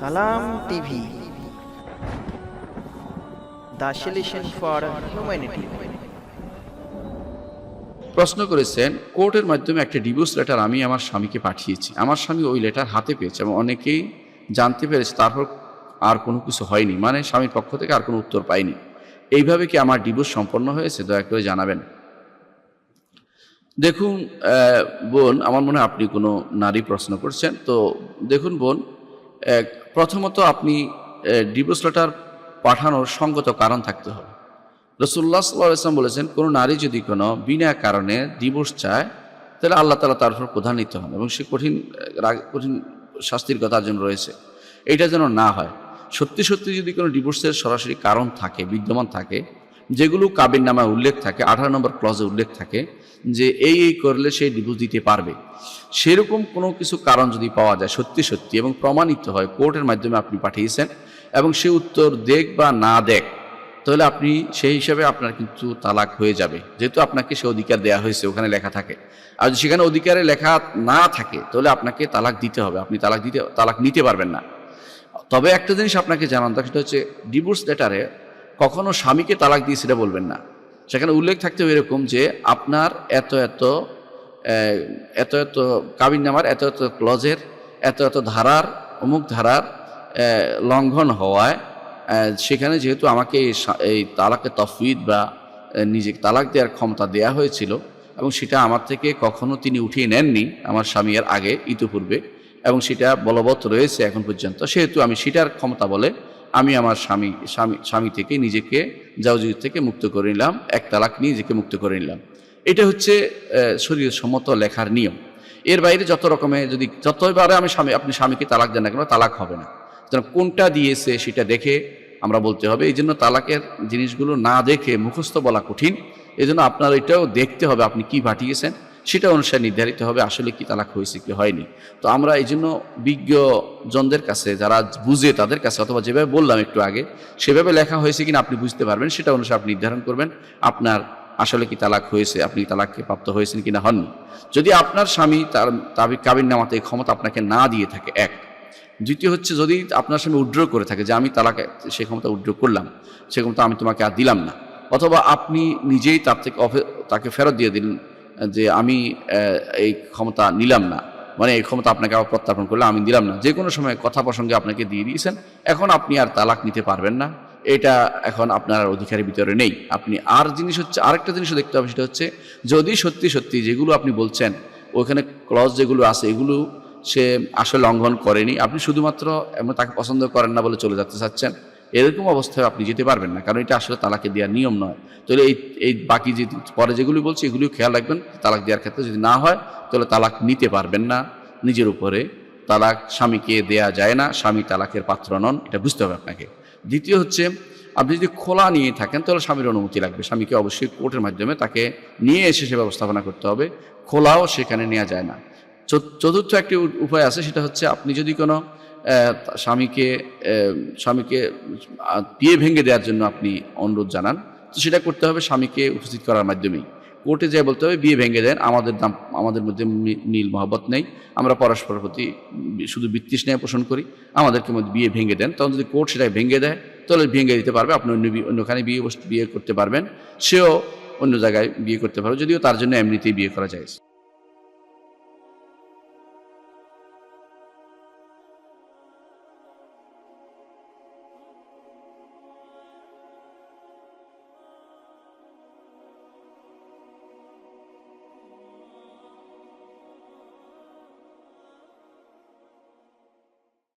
সালাম TV. The for humanity. প্রশ্ন করেছেন, কোর্টের মাধ্যমে একটা ডিভোর্স লেটার আমি আমার স্বামীকে পাঠিয়েছি। আমার স্বামী ওই লেটার হাতে পেয়েছে এবং অনেকেই জানতে পেরেছে, তারপর আর কোনো কিছু হয়নি। মানে স্বামীর পক্ষ থেকে আর কোনো উত্তর পাইনি। এইভাবে কি আমার ডিভোর্স সম্পন্ন হয়েছে? দয়া করে জানাবেন। দেখুন বোন, আমার মনে হয় আপনি কোনো নারী প্রশ্ন করছেন। তো দেখুন, বোন প্রথমত আপনি ডিভোর্স লেটার পাঠানোর সঙ্গত কারণ থাকতে হবে। রসুল্লাহ সাল্লাহ ইসলাম বলেছেন, কোনো নারী যদি কোনো বিনা কারণে ডিভোর্স চায়, তাহলে আল্লাহ তালা তার উপর প্রধানিত হন এবং সে কঠিন কঠিন শাস্তির কথা জন্য রয়েছে। এটা যেন না হয়। সত্যি সত্যি যদি কোনো ডিভোর্সের সরাসরি কারণ থাকে, বিদ্যমান থাকে যেগুলো কাবির নামায় উল্লেখ থাকে, আঠারো নম্বর ক্লজে উল্লেখ থাকে যে এই এই করলে সে ডিভোর্স দিতে পারবে। সেরকম কোনো কিছু কারণ যদি পাওয়া যায়, সত্যি সত্যি এবং প্রমাণিত হয়, কোর্টের মাধ্যমে আপনি পাঠিয়েছেন এবং সে উত্তর দেখ বা না দেখ, তাহলে আপনি সেই হিসাবে আপনার কিন্তু তালাক হয়ে যাবে। যেহেতু আপনাকে সে অধিকার দেওয়া হয়েছে, ওখানে লেখা থাকে। আর যদি সেখানে অধিকারে লেখা না থাকে, তাহলে আপনাকে তালাক দিতে হবে। আপনি তালাক দিতে, তালাক নিতে পারবেন না। তবে একটা জিনিস আপনাকে জানান, সেটা হচ্ছে ডিভোর্স লেটারে কখনো স্বামীকে তালাক দিয়ে সেটা বলবেন না। সেখানে উল্লেখ থাকতে হবে এরকম যে আপনার এত এত এত এত কাবিন নামার, এত এত ক্লজের, এত এত ধারার, অমুক ধারার লঙ্ঘন হওয়ায় সেখানে যেহেতু আমাকে এই তালাকে তফবিদ বা নিজে তালাক দেওয়ার ক্ষমতা দেয়া হয়েছিল এবং সেটা আমার থেকে কখনো তিনি উঠিয়ে নেননি আমার স্বামী আগে ইতিপূর্বে এবং সেটা বলবৎ রয়েছে এখন পর্যন্ত। সেহেতু আমি সেটার ক্ষমতা বলে আমি আমার স্বামী স্বামী স্বামী থেকে নিজেকে জাউজির থেকে মুক্ত করে নিলাম, এক তালাক নিয়ে নিজেকে মুক্ত করে নিলাম। এটা হচ্ছে শরীর সম্মত লেখার নিয়ম। এর বাইরে যত রকমের যদি, যতবারে আমি স্বামী, আপনি স্বামীকে তালাক দেন না কেন, তালাক হবে না। সুতরাং কোনটা দিয়েছে সেটা দেখে আমরা বলতে হবে এই জন্য তালাকের জিনিসগুলো না দেখে মুখস্থ বলা কঠিন। এই জন্য আপনার এটাও দেখতে হবে, আপনি কি পাঠিয়েছেন। সেটা অনুসারে নির্ধারিত হবে আসলে কি তালাক হয়েছে, কি হয়নি। তো আমরা এই জন্য বিজ্ঞজনদের কাছে, যারা বুঝে তাদের কাছে, অথবা যেভাবে বললাম একটু আগে, সেভাবে লেখা হয়েছে কিনা আপনি বুঝতে পারবেন, সেটা অনুসারে আপনি নির্ধারণ করবেন আপনার আসলে কি তালাক হয়েছে, আপনি তালাককে প্রাপ্ত হয়েছেন কিনা হননি। যদি আপনার স্বামী তার কাবিন নামাতে ক্ষমতা আপনাকে না দিয়ে থাকে, এক। দ্বিতীয় হচ্ছে যদি আপনার স্বামী উড্র করে থাকে যে আমি তালাক সে ক্ষমতা উড্র করলাম, সে ক্ষমতা আমি তোমাকে আর দিলাম না, অথবা আপনি নিজেই তার থেকে তাকে ফেরত দিয়ে দিলেন যে আমি এই ক্ষমতা নিলাম না। মানে এই ক্ষমতা আপনাকে আবার প্রত্যার্পণ করলে আমি দিলাম না। যে কোনো সময় কথা প্রসঙ্গে আপনাকে দিয়ে দিয়েছেন, এখন আপনি আর তালাক নিতে পারবেন না। এটা এখন আপনার অধিকারের ভিতরে নেই। আপনি আর জিনিস হচ্ছে, আরেকটা জিনিসও দেখতে হবে, সেটা হচ্ছে যদি সত্যি সত্যি যেগুলো আপনি বলছেন, ওখানে ক্লজ যেগুলো আছে, এগুলো সে আসলে লঙ্ঘন করেনি, আপনি শুধুমাত্র তাকে পছন্দ করেন না বলে চলে যেতে চাচ্ছেন এরকম অবস্থায় আপনি যেতে পারবেন না, কারণ এটা আসলে তালাকে দেওয়ার নিয়ম নয়। তাহলে এই এই বাকি যে, পরে যেগুলি বলছি, এগুলিও খেয়াল রাখবেন, তালাক দেওয়ার ক্ষেত্রে যদি না হয়, তাহলে তালাক নিতে পারবেন না, নিজের উপরে। তালাক স্বামীকে দেয়া যায় না, স্বামী তালাকের পাত্র নন, এটা বুঝতে হবে আপনাকে। দ্বিতীয় হচ্ছে, আপনি যদি খোলা নিয়ে থাকেন, তাহলে স্বামীর অনুমতি লাগবে। স্বামীকে অবশ্যই কোর্টের মাধ্যমে তাকে নিয়ে এসে সে ব্যবস্থাপনা করতে হবে, খোলাও সেখানে নেওয়া যায় না। চত- চতুর্থ একটি উপায় আছে, সেটা হচ্ছে আপনি যদি কোনো স্বামীকে স্বামীকে বিয়ে ভেঙে দেওয়ার জন্য আপনি অনুরোধ জানান। তো সেটা করতে হবে স্বামীকে উপস্থিত করার মাধ্যমেই। কোর্টে যেয়ে বলতে হবে, বিয়ে ভেঙে দেন, আমাদের দাম, আমাদের মধ্যে নীল মহব্বত নেই, আমরা পরস্পর প্রতি শুধু বিত্তিস পোষণ করি, আমাদেরকে মধ্যে বিয়ে ভেঙে দেন। তখন যদি কোর্ট সেটা ভেঙে দেয়, তাহলে ভেঙে দিতে পারবে, আপনি অন্য অন্যখানে বিয়ে বিয়ে করতে পারবেন। সেও অন্য জায়গায় বিয়ে করতে পারবে, যদিও তার জন্য এমনিতেই বিয়ে করা যায়।